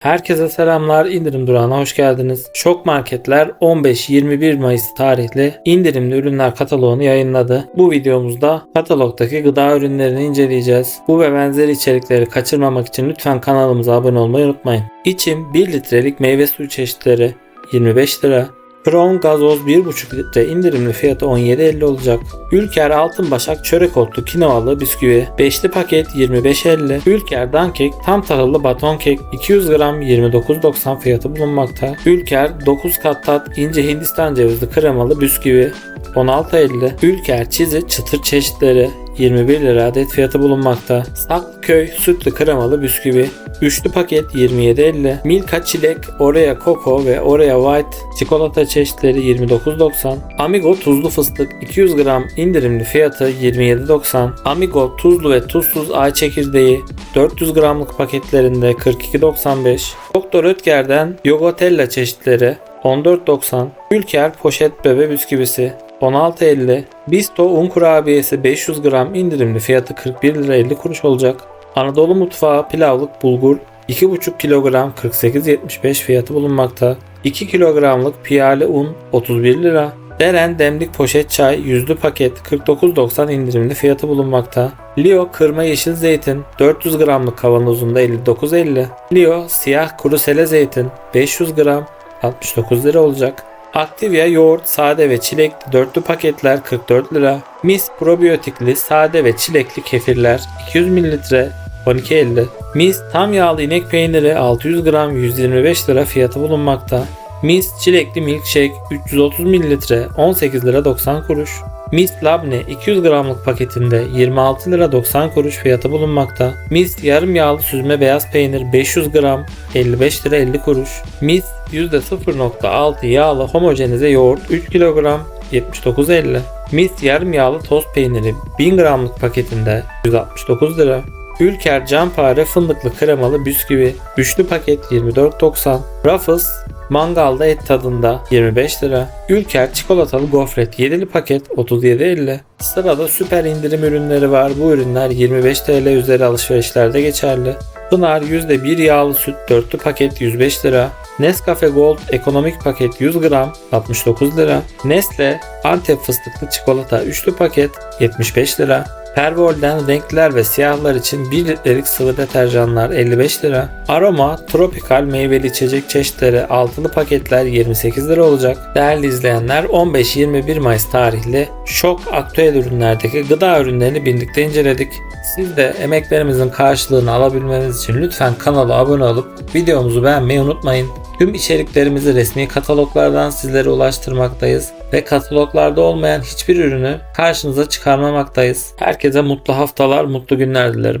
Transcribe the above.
Herkese selamlar. İndirim durağına hoş geldiniz. Şok Marketler 15-21 Mayıs tarihli indirimli ürünler kataloğunu yayınladı. Bu videomuzda katalogdaki gıda ürünlerini inceleyeceğiz. Bu ve benzeri içerikleri kaçırmamak için lütfen kanalımıza abone olmayı unutmayın. İçim 1 litrelik meyve suyu çeşitleri 25 lira. Crown gazoz 1,5 litre indirimli fiyatı 17.50 olacak. Ülker Altınbaşak çörek otlu kinoalı bisküvi 5'li paket 25.50. Ülker Dankek tam tahıllı baton kek 200 gram 29.90 fiyatı bulunmakta. Ülker 9 kat tat ince Hindistan cevizli kremalı bisküvi 16.50. Ülker çizi çıtır çeşitleri 21 lira adet fiyatı bulunmakta. Saklıköy sütlü kremalı bisküvi Üçlü paket 27.50. Milka çilek, Oreo Coco ve Oreo White çikolata çeşitleri 29.90. Amigo tuzlu fıstık 200 gram indirimli fiyatı 27.90. Amigo tuzlu ve tuzsuz ay çekirdeği 400 gramlık paketlerinde 42.95. Doktor Ötker'den Yogotella çeşitleri 14.90. Ülker poşet bebe bisküvisi 16.50. Bisto un kurabiyesi 500 gram indirimli fiyatı 41 lira 50 kuruş olacak. Anadolu mutfağı pilavlık bulgur 2,5 kilogram 48.75 fiyatı bulunmakta. 2 kilogramlık piyale un 31 lira. Deren demlik poşet çay yüzlü paket 49.90 indirimli fiyatı bulunmakta. Leo kırma yeşil zeytin 400 gramlık kavanozunda 59.50. Leo siyah kuru sele zeytin 500 gram 69 lira olacak. Activia yoğurt sade ve çilekli dörtlü paketler 44 lira. Mis probiyotikli sade ve çilekli kefirler 200 mililitre 12.50. Mis tam yağlı inek peyniri 600 gram 125 lira fiyatı bulunmakta. Mis çilekli milkshake 330 mililitre 18 lira 90 kuruş. Mis labne 200 gramlık paketinde 26 lira 90 kuruş fiyatı bulunmakta. Mis yarım yağlı süzme beyaz peynir 500 gram 55 lira 50 kuruş. Mis %0.6 yağlı homojenize yoğurt 3 kilogram 79.50. Mis yarım yağlı toz peyniri 1000 gramlık paketinde 169 lira. Ülker Campare fındıklı kremalı bisküvi üçlü paket 24.90. Ruffles mangalda et tadında 25 lira. Ülker çikolatalı gofret 7'li paket 37.50. Sırada süper indirim ürünleri var. Bu ürünler 25 TL üzeri alışverişlerde geçerli. Pınar %1 yağlı süt 4'lü paket 105 lira. Nescafe Gold ekonomik paket 100 gram 69 lira. Nestle Antep fıstıklı çikolata üçlü paket 75 lira. Pervol'den renkler ve siyahlar için 1 litrelik sıvı deterjanlar 55 lira. Aroma tropikal meyveli içecek çeşitleri altılı paketler 28 lira olacak. Değerli izleyenler 15-21 Mayıs tarihli şok aktüel ürünlerdeki gıda ürünlerini birlikte inceledik. Siz de emeklerimizin karşılığını alabilmeniz için lütfen kanala abone olup videomuzu beğenmeyi unutmayın. Tüm içeriklerimizi resmi kataloglardan sizlere ulaştırmaktayız ve kataloglarda olmayan hiçbir ürünü karşınıza çıkarmamaktayız. Herkese mutlu haftalar, mutlu günler dilerim.